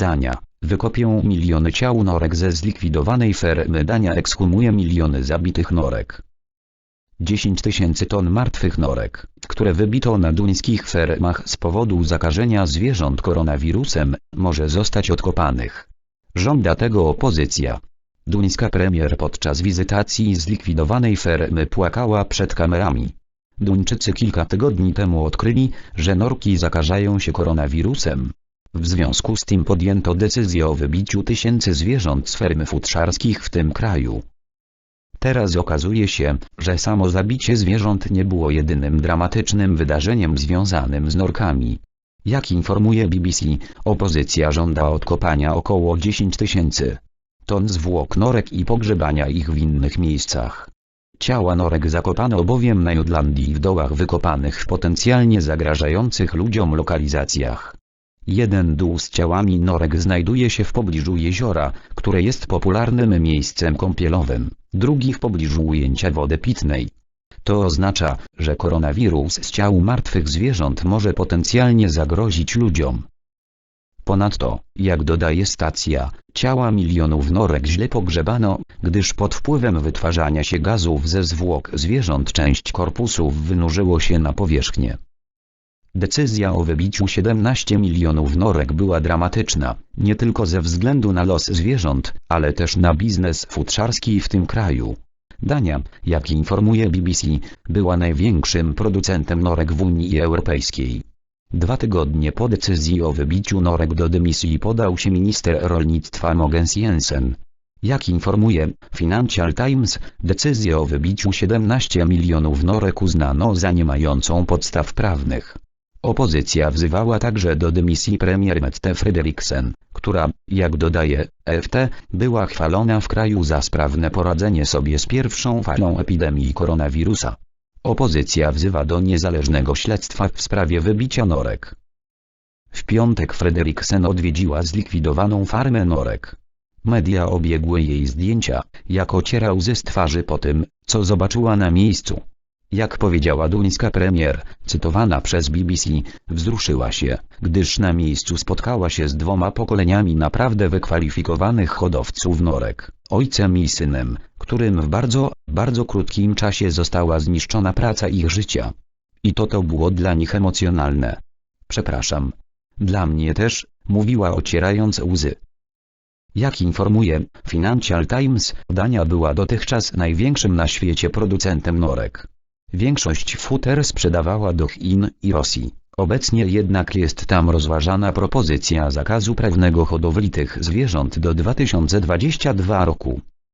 Dania, wykopią miliony ciał norek ze zlikwidowanej fermy Dania ekshumuje miliony zabitych norek. 10 tysięcy ton martwych norek, które wybito na duńskich fermach z powodu zakażenia zwierząt koronawirusem, może zostać odkopanych. Żąda tego opozycja. Duńska premier podczas wizytacji zlikwidowanej fermy płakała przed kamerami. Duńczycy kilka tygodni temu odkryli, że norki zakażają się koronawirusem. W związku z tym podjęto decyzję o wybiciu tysięcy zwierząt z ferm futrzarskich w tym kraju. Teraz okazuje się, że samo zabicie zwierząt nie było jedynym dramatycznym wydarzeniem związanym z norkami. Jak informuje BBC, opozycja żąda odkopania około 10 tysięcy ton zwłok norek i pogrzebania ich w innych miejscach. Ciała norek zakopano bowiem na Jutlandii w dołach wykopanych w potencjalnie zagrażających ludziom lokalizacjach. Jeden dół z ciałami norek znajduje się w pobliżu jeziora, które jest popularnym miejscem kąpielowym, drugi w pobliżu ujęcia wody pitnej. To oznacza, że koronawirus z ciał martwych zwierząt może potencjalnie zagrozić ludziom. Ponadto, jak dodaje stacja, ciała milionów norek źle pogrzebano, gdyż pod wpływem wytwarzania się gazów ze zwłok zwierząt część korpusów wynurzyło się na powierzchnię. Decyzja o wybiciu 17 milionów norek była dramatyczna, nie tylko ze względu na los zwierząt, ale też na biznes futrzarski w tym kraju. Dania, jak informuje BBC, była największym producentem norek w Unii Europejskiej. Dwa tygodnie po decyzji o wybiciu norek do dymisji podał się minister rolnictwa Mogens Jensen. Jak informuje Financial Times, decyzję o wybiciu 17 milionów norek uznano za nie mającą podstaw prawnych. Opozycja wzywała także do dymisji premier Mette Frederiksen, która, jak dodaje EFT, była chwalona w kraju za sprawne poradzenie sobie z pierwszą falą epidemii koronawirusa. Opozycja wzywa do niezależnego śledztwa w sprawie wybicia norek. W piątek Frederiksen odwiedziła zlikwidowaną farmę norek. Media obiegły jej zdjęcia, jak ociera łzy z twarzy po tym, co zobaczyła na miejscu. Jak powiedziała duńska premier, cytowana przez BBC, wzruszyła się, gdyż na miejscu spotkała się z dwoma pokoleniami naprawdę wykwalifikowanych hodowców norek, ojcem i synem, którym w bardzo, bardzo krótkim czasie została zniszczona praca ich życia. I to to było dla nich emocjonalne. Przepraszam. Dla mnie też, mówiła ocierając łzy. Jak informuje Financial Times, Dania była dotychczas największym na świecie producentem norek. Większość futer sprzedawała do Chin i Rosji. Obecnie jednak jest tam rozważana propozycja zakazu prawnego hodowli tych zwierząt do 2022 roku.